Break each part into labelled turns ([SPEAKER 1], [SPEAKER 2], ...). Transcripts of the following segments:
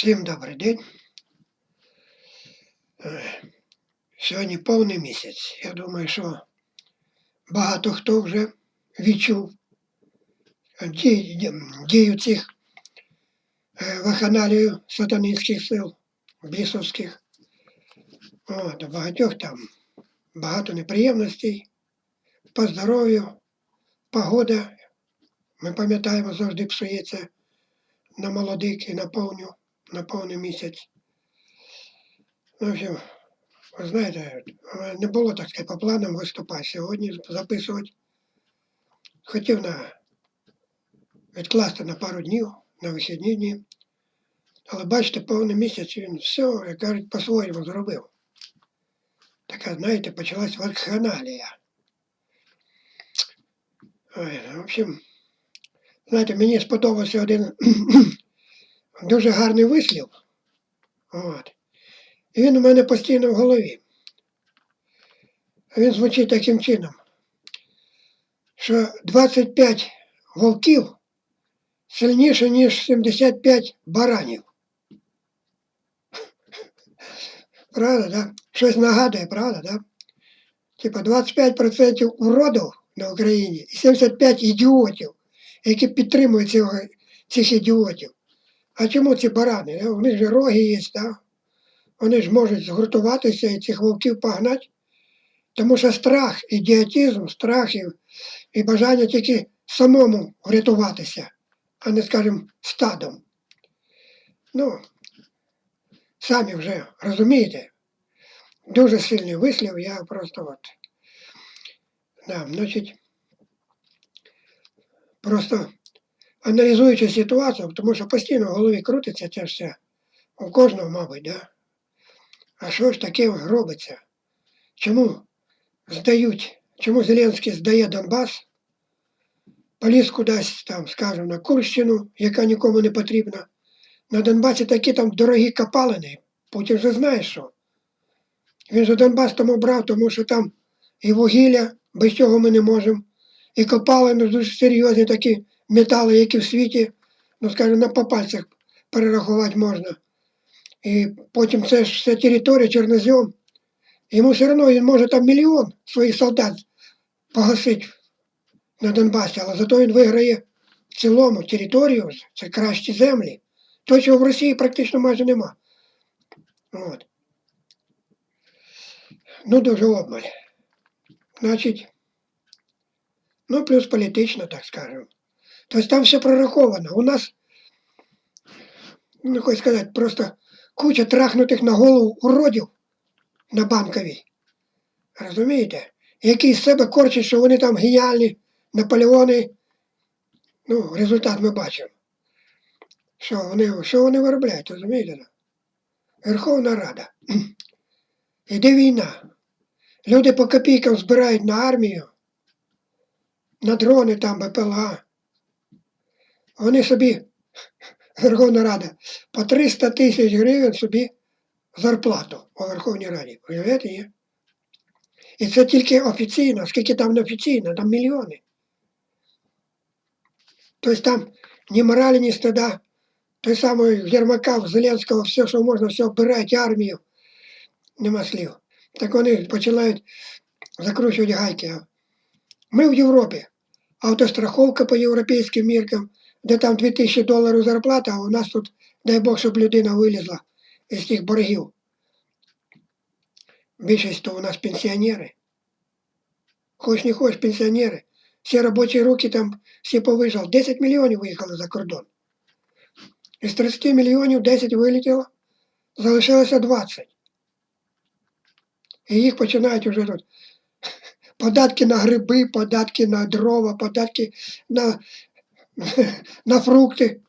[SPEAKER 1] Всім добрий день. Е, Сьогодні повний місяць. Я думаю, що багато хто вже відчув ді- ді- дію цих е, вакханалію сатанинських сил, бісовських. От, багатьох там багато неприємностей по здоров'ю, погода. Ми пам'ятаємо, завжди псується на молодик і на повню, на повний місяць. Ну, в общем, ви знаєте, е, не було так сказати, по планам виступати сьогодні записувати. Хотів на відкласти на пару днів, на вихідні дні. Але бачите, повний місяць він все, як кажуть, по-своєму зробив. Така, знаєте, почалась вакханалія. Ой, ну, в общем, знаєте, мені сподобався один дуже гарний вислів. От. І він у мене постійно в голові. Він звучить таким чином, що 25 вовків сильніше, ніж 75 баранів. Правда, да? Щось нагадує, правда, да? Типа 25% уродів на Україні і 75 ідіотів, які підтримують цього, цих ідіотів. А чому ці барани? У них же роги є, да? вони ж можуть згуртуватися і цих вовків погнати. Тому що страх, ідіотизм, страх і, і бажання тільки самому врятуватися, а не, скажімо, стадом. Ну, самі вже розумієте, дуже сильний вислів, я просто от. Да, значить, просто аналізуючи ситуацію, тому що постійно в голові крутиться це все, у кожного, мабуть, да? А що ж таке робиться? Чому здають, чому Зеленський здає Донбас, поліз кудись там, скажімо, на Курщину, яка нікому не потрібна. На Донбасі такі там дорогі копалини. Путін вже знає що. Він же Донбас тому брав, тому що там і вугілля, без цього ми не можемо, і копалини дуже серйозні такі метали, які в світі, ну скажімо, на по пальцях перерахувати можна. І потім це ж вся територія чорнозем. Йому все одно він може там мільйон своїх солдат погасити на Донбасі, але зато він виграє в цілому територію, це кращі землі. То, чого в Росії практично майже нема. От. Ну, дуже обмаль. Значить, ну, плюс політично, так скажемо. Тобто там все прораховано. У нас, ну, хочу сказати, просто куча трахнутих на голову уродів на банковій. Розумієте? Які з себе корчать, що вони там геніальні, Наполеони. Ну, результат ми бачимо. Що вони, що вони виробляють, розумієте? Верховна Рада. Іде війна. Люди по копійкам збирають на армію, на дрони там, БПЛА. Вони собі, Верховна Рада, по 300 тисяч гривень собі зарплату у Верховній Раді. Уявляєте, є? І це тільки офіційно, скільки там не офіційно, там мільйони. Тобто там ні моралі, ні стида. Той самий Єрмака, Зеленського, все, що можна, все оббирають армію. Нема слів. Так вони починають закручувати гайки. Ми в Європі. Автостраховка по європейським міркам, де там 2000 доларів зарплата, а у нас тут, дай Бог, щоб людина вилізла із тих боргів. Більшість то у нас пенсіонери. Хоч не хоч пенсіонери. Всі робочі руки там всі повижали. 10 мільйонів виїхали за кордон. Із 30 мільйонів 10 вилетіло, залишилося 20. І їх починають вже тут. Податки на гриби, податки на дрова, податки на, на фрукти.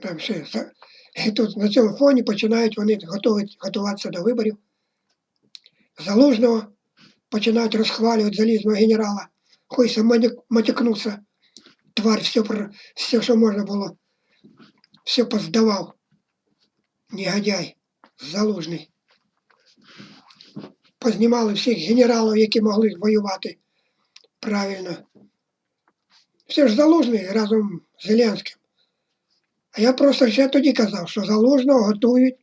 [SPEAKER 1] Там за- І тут на цьому фоні починають вони готовить, готуватися до виборів. Залужного починають розхвалювати залізного генерала. Матя- матякнувся. Тварь все, все, що можна було, все поздавав. Негодяй, залужний. Познімали всіх генералів, які могли воювати правильно. Все ж залужний разом з Зеленським. А я просто ще тоді казав, що Залужного готують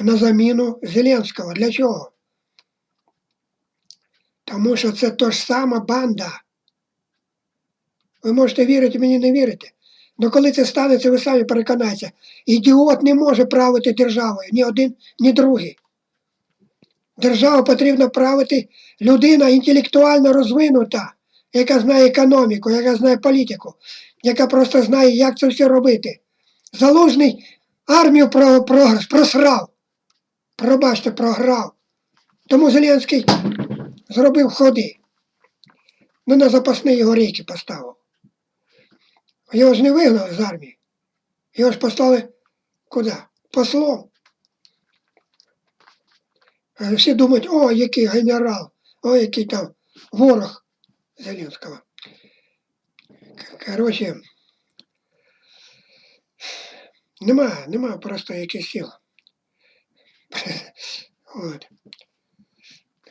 [SPEAKER 1] на заміну Зеленського. Для чого? Тому що це то ж сама банда. Ви можете вірити, мені не вірити. Але коли це станеться, ви самі переконаєтеся. Ідіот не може правити державою, ні один, ні другий. Державу потрібно правити людина інтелектуально розвинута, яка знає економіку, яка знає політику, яка просто знає, як це все робити. Залужний армію про, про, просрав. Пробачте, програв. Тому Зеленський зробив ходи. Ну, на запасні його рейки поставив. Його ж не вигнали з армії. Його ж послали куди? Послом. Всі думають, о, який генерал, о, який там ворог Зеленського. К- Коротше, нема, нема просто яких сил. От.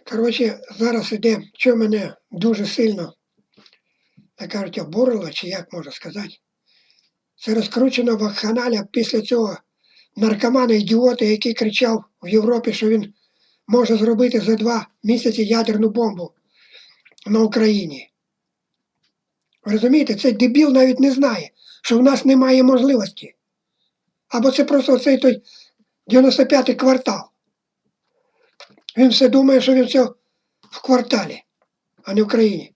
[SPEAKER 1] Коротше, зараз іде, що мене дуже сильно, як кажуть, обурило, чи як можна сказати. Це розкручена вакханалія після цього наркомана ідіота, який кричав в Європі, що він може зробити за два місяці ядерну бомбу на Україні. Розумієте, цей дебіл навіть не знає, що в нас немає можливості. Або це просто цей той 95-й квартал. Він все думає, що він все в кварталі, а не в країні.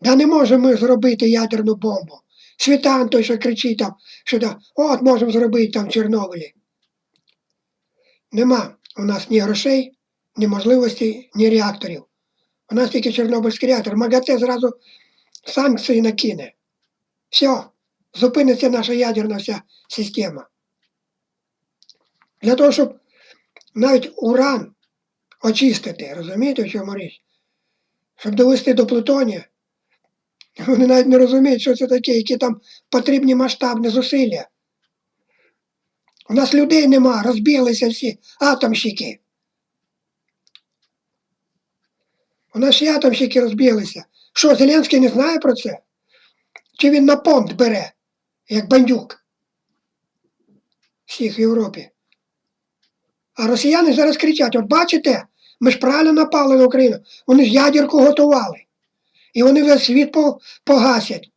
[SPEAKER 1] Да не можемо ми зробити ядерну бомбу. Світан той, що кричить там, що да, от можемо зробити там в Чорнобилі. Нема у нас ні грошей, ні можливостей, ні реакторів. У нас тільки Чорнобильський реактор. МАГАТЕ зразу санкції накине. Все, зупиниться наша ядерна вся система. Для того, щоб навіть уран очистити, розумієте, в чому річ? Щоб довести до плутонія, вони навіть не розуміють, що це таке, які там потрібні масштабні зусилля. У нас людей нема, розбіглися всі атомщики. У нас всі атомщики розбіглися. Що, Зеленський не знає про це? Чи він на понт бере, як бандюк? Всіх в Європі. А росіяни зараз кричать: от бачите, ми ж правильно напали на Україну. Вони ж ядерку готували. І вони весь світ погасять.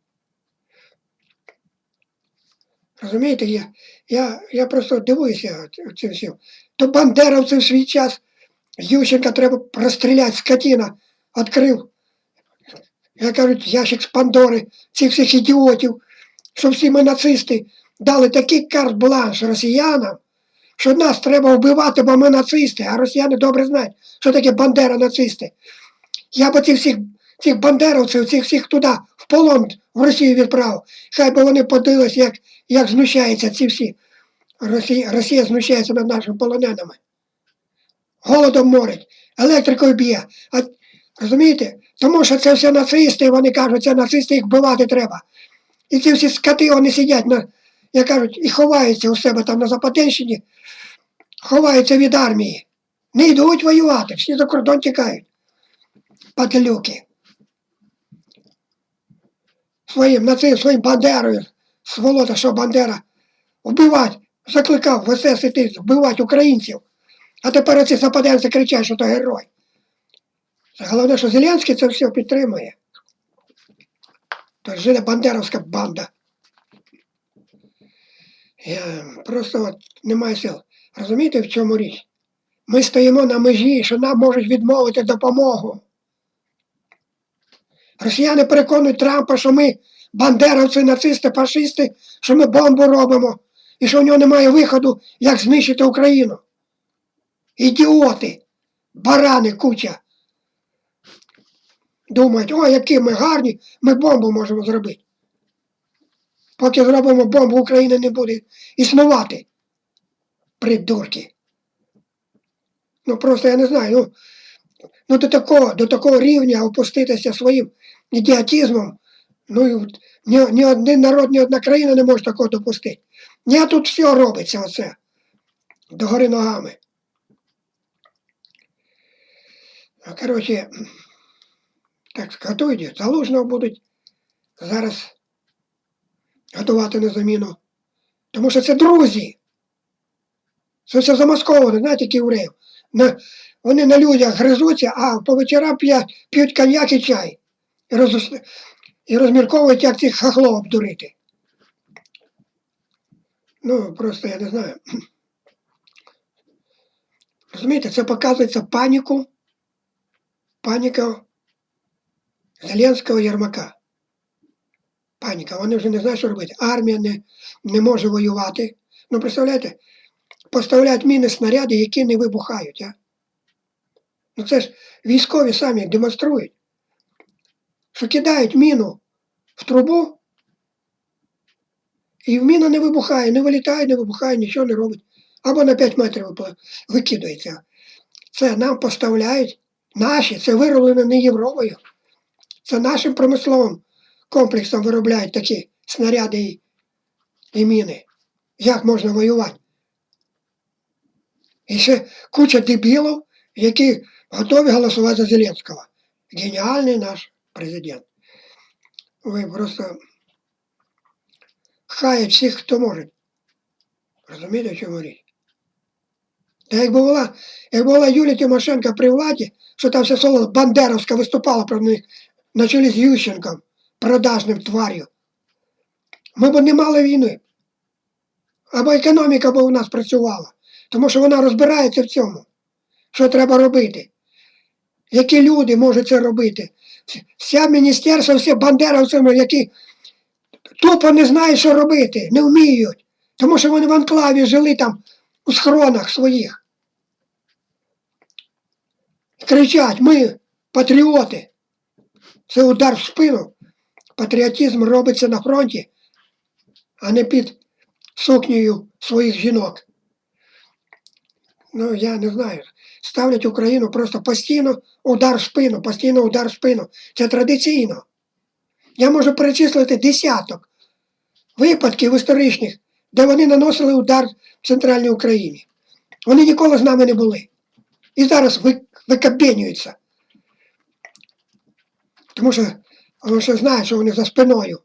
[SPEAKER 1] Розумієте, я, я, я просто дивуюся цим всім. То бандеровці в свій час Ющенка треба розстріляти, скотина, відкрив, як кажуть, ящик з Пандори, цих всіх ідіотів, що всі ми нацисти дали такий карт-бланш росіянам, що нас треба вбивати, бо ми нацисти, а росіяни добре знають, що таке бандера нацисти. Я б цих всіх, цих бандеровців, цих всіх туди, в полон в Росію відправив. Хай би вони подивились, як, як знущаються ці всі. Росія, Росія знущається над нашими полоненими. Голодом морить, електрикою б'є. Розумієте? Тому що це все нацисти, вони кажуть, це нацисти, їх вбивати треба. І ці всі скоти, вони сидять, на, як кажуть, і ховаються у себе там на Запотенщині, ховаються від армії. Не йдуть воювати, всі за кордон тікають. Пателюки. Своїм нацистом, своїм бандерою, сволота, що бандера, вбивати, закликав в СС іти, вбивати українців. А тепер оці западенці кричать, що то герой. Головне, що Зеленський це все підтримує. То жиде бандеровська банда. Я просто от немає сил. Розумієте, в чому річ? Ми стоїмо на межі, що нам можуть відмовити допомогу. Росіяни переконують Трампа, що ми бандеровці, нацисти, фашисти, що ми бомбу робимо і що в нього немає виходу, як знищити Україну. Ідіоти, барани, куча. Думають, о, які ми гарні, ми бомбу можемо зробити. Поки зробимо бомбу, Україна не буде існувати. Придурки. Ну просто я не знаю. Ну, ну до такого, до такого рівня опуститися своїм ідіотизмом. Ну ні, ні один народ, ні одна країна не може такого допустити. Ні, тут все робиться оце. Догори ногами. Коротше, так готують, залужного будуть зараз готувати на заміну Тому що це друзі. Це все замасковано, знаєте, євреїв. На, вони на людях гризуться, а по вечорам п'ять, п'ють коньяк і чай. І, роз, і розмірковують, як цих хахлов обдурити. Ну, просто я не знаю. Розумієте, це показується паніку, паніка Зеленського Єрмака. Паніка. Вони вже не знають, що робити. Армія не, не може воювати. Ну, представляєте, поставляють міни снаряди, які не вибухають. А? Ну це ж військові самі демонструють, що кидають міну в трубу, і в міна не вибухає, не вилітає, не вибухає, нічого не робить. Або на 5 метрів викидається. Це нам поставляють наші, це вироблено не Європою. Це нашим промисловим комплексом виробляють такі снаряди і, і міни. Як можна воювати? І ще куча дебілів, які готові голосувати за Зеленського. Геніальний наш президент. Ви просто хаять всіх, хто може. Розумієте, чому річ? Та якби була, якби була Юлія Тимошенко при владі, що там все соло Бандеровська виступала про них на чолі з Ющенком, продажним тварю, ми б не мали війни. Або економіка б у нас працювала. Тому що вона розбирається в цьому. Що треба робити? Які люди можуть це робити? Вся міністерство, всі бандеровцями, які тупо не знають, що робити, не вміють. Тому що вони в анклаві жили там у схронах своїх. Кричать, ми патріоти. Це удар в спину. Патріотизм робиться на фронті, а не під сукнею своїх жінок. Ну, я не знаю. Ставлять Україну просто постійно удар в спину, постійно удар в спину. Це традиційно. Я можу перечислити десяток випадків історичних, де вони наносили удар в центральній Україні. Вони ніколи з нами не були. І зараз ви- викабенюються. Тому що, тому що знають, що вони за спиною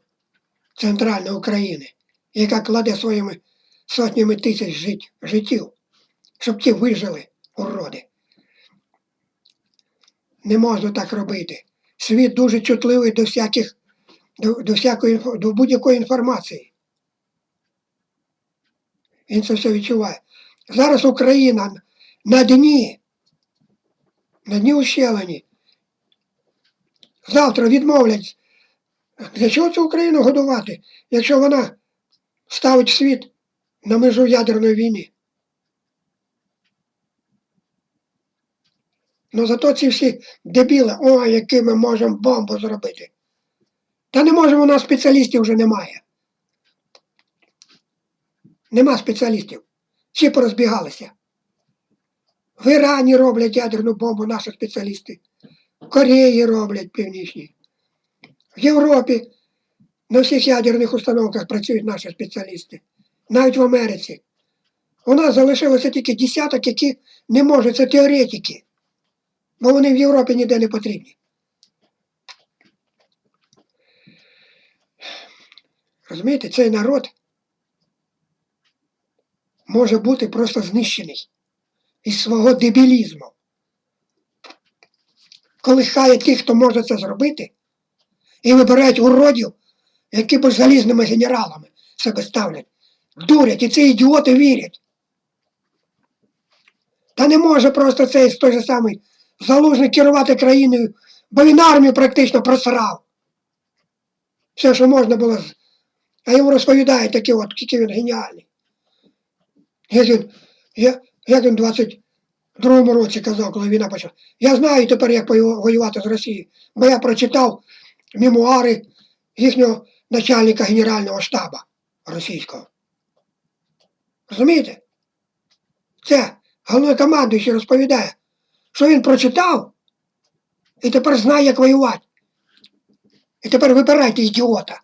[SPEAKER 1] центральної України, яка кладе своїми сотнями тисяч жит, життів, щоб ті вижили, уроди. Не можна так робити. Світ дуже чутливий до всяких, до, до, всякої, до будь-якої інформації. Він це все відчуває. Зараз Україна на дні, на дні ущелені. Завтра відмовлять. Для чого цю Україну годувати, якщо вона ставить світ на межу ядерної війни? Ну зато ці всі дебіли, ой, які ми можемо бомбу зробити. Та не можемо, у нас спеціалістів вже немає. Нема спеціалістів. Всі порозбігалися. В Ірані роблять ядерну бомбу наші спеціалісти. Кореї роблять північні. В Європі на всіх ядерних установках працюють наші спеціалісти. Навіть в Америці. У нас залишилося тільки десяток, які не можуть, це теоретики. Бо вони в Європі ніде не потрібні. Розумієте, цей народ може бути просто знищений із свого дебілізму колихає тих, хто може це зробити, і вибирають уродів, які будуть залізними генералами себе ставлять. Дурять і ці ідіоти вірять. Та не може просто цей той же самий залужник керувати країною, бо він армію практично просрав. Все, що можна було, а йому розповідають такі от, який він геніальний. Як він, як він 20. В другому році казав, коли війна почала. Я знаю тепер, як воювати з Росією, бо я прочитав мемуари їхнього начальника Генерального штабу російського. Розумієте? Це головнокомандуючий розповідає, що він прочитав і тепер знає, як воювати. І тепер вибирайте ідіота.